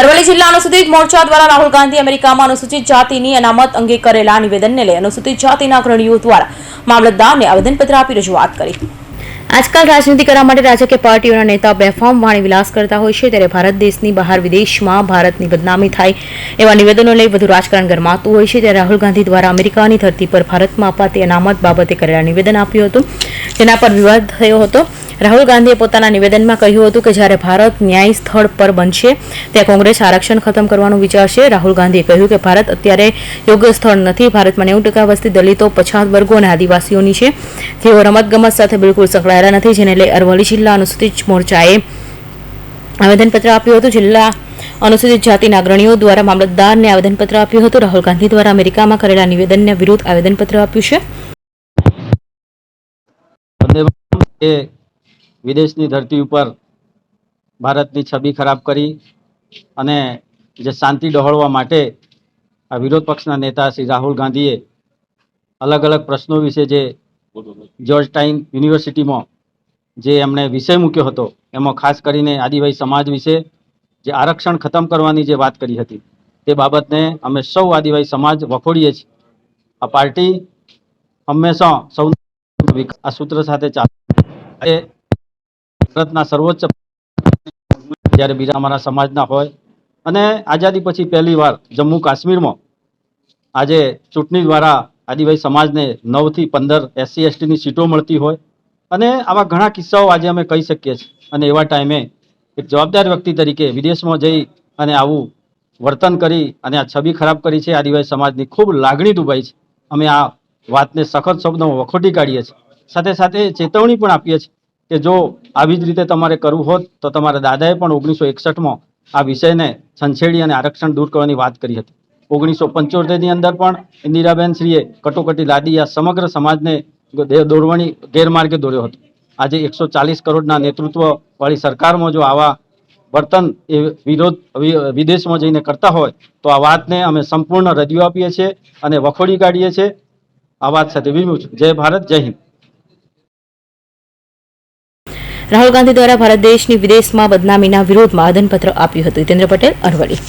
અરવલ્લી જિલ્લા અનુસૂચિત મોરચા દ્વારા રાહુલ ગાંધી અમેરિકામાં અનુસૂચિત જાતિની અનામત અંગે કરેલા નિવેદનને લઈ અનુસૂચિત જાતિના અગ્રણીઓ દ્વારા મામલતદારને આવેદનપત્ર આપી રજૂઆત કરી. આજકાલ રાજનીતિ કરવા માટે રાજકીય પાર્ટીઓના નેતા બેફામ વાણી વિલાસ કરતા હોય છે. ત્યારે ભારત દેશની બહાર વિદેશમાં ભારતની બદનામી થાય એવા નિવેદનો લઈ વધુ રાજકારણ ગરમાતું હોય છે. ત્યારે રાહુલ ગાંધી દ્વારા અમેરિકાની ધરતી પર ભારતમાં અપાતી અનામત બાબતે કરેલા નિવેદન આપ્યું હતું. જેના પર વિવાદ થયો હતો. રાહુલ ગાંધીએ પોતાના નિવેદનમાં કહ્યું હતું કે જ્યારે ભારત ન્યાય સ્થળ પર બનશે, ત્યાં કોંગ્રેસ આરક્ષણ ખતમ કરવાનું વિચારશે. રાહુલ ગાંધીએ કહ્યું કે ભારત અત્યારે યોગ્ય સ્થળ નથી. ભારતમાં નેવું ટકા વસ્તી દલિતો, પછાત વર્ગો અને આદિવાસીઓની છે. તેઓ રમતગમત સાથે બિલકુલ સંકળાયેલા નથી, જેને લઈ અરવલ્લી જિલ્લા અનુસૂચિત મોરચાએ આવેદનપત્ર આપ્યું હતું. જિલ્લા અનુસૂચિત જાતિના અગ્રણીઓ દ્વારા મામલતદારને આવેદનપત્ર આપ્યું હતું. રાહુલ ગાંધી દ્વારા અમેરિકામાં કરેલા નિવેદનને વિરુદ્ધ આવેદનપત્ર આપ્યું છે. વિદેશની ધરતી ઉપર ભારતની છબી ખરાબ કરી અને જે શાંતિ ડહોળવા માટે આ વિરોધ પક્ષના નેતા શ્રી રાહુલ ગાંધીએ અલગ અલગ પ્રશ્નો વિશે જે જ્યોર્જ ટાઈન યુનિવર્સિટીમાં જે એમણે વિષય મૂક્યો હતો, એમાં ખાસ કરીને આદિવાસી સમાજ વિશે જે આરક્ષણ ખતમ કરવાની જે વાત કરી હતી, તે બાબતને અમે સૌ આદિવાસી સમાજ વખોડીએ છીએ. આ પાર્ટી હંમેશા સૌ આ સૂત્ર સાથે ચાલે. ભારતના સર્વોચ્ચ જ્યારે બીજા અમારા સમાજના હોય. અને આઝાદી પછી પહેલી વાર જમ્મુ કાશ્મીરમાં આજે ચૂંટણી દ્વારા આદિવાસી સમાજને નવથી પંદર એસસી એસટીની સીટો મળતી હોય. અને આવા ઘણા કિસ્સાઓ આજે અમે કહી શકીએ છીએ. અને એવા ટાઈમે એક જવાબદાર વ્યક્તિ તરીકે વિદેશમાં જઈ અને આવું વર્તન કરી અને આ છબી ખરાબ કરી છે. આદિવાસી સમાજની ખૂબ લાગણી દુભાઈ છે. અમે આ વાતને સખત શબ્દોમાં વખોટી કાઢીએ છીએ. સાથે સાથે ચેતવણી પણ આપીએ છીએ. કે જો આવી જ રીતે તમારે કરવું હોત, તો તમારા દાદાએ પણ ઓગણીસો એકસઠમાં આ વિષયને છંછેડી અને આરક્ષણ દૂર કરવાની વાત કરી હતી. ઓગણીસો પંચોતેરની અંદર પણ ઇન્દિરાબેન શ્રીએ કટોકટી લાદી આ સમગ્ર સમાજને દે- દોરવાની ગેરમાર્ગે દોર્યો હતો. આજે એકસો ચાલીસ કરોડના નેતૃત્વવાળી સરકારમાં જો આવા વર્તન એ વિરોધ વિદેશમાં જઈને કરતા હોય, તો આ વાતને અમે સંપૂર્ણ રજૂ આપીએ છીએ અને વખોડી કાઢીએ છીએ. આ વાત સાથે વિમું જય ભારત, જય હિન્દ. રાહુલ ગાંધી દ્વારા ભારત દેશની વિદેશમાં બદનામીના વિરોધમાં આદનપત્ર આપ્યું હતું. હિતેન્દ્ર પટેલ અરવલ્લી.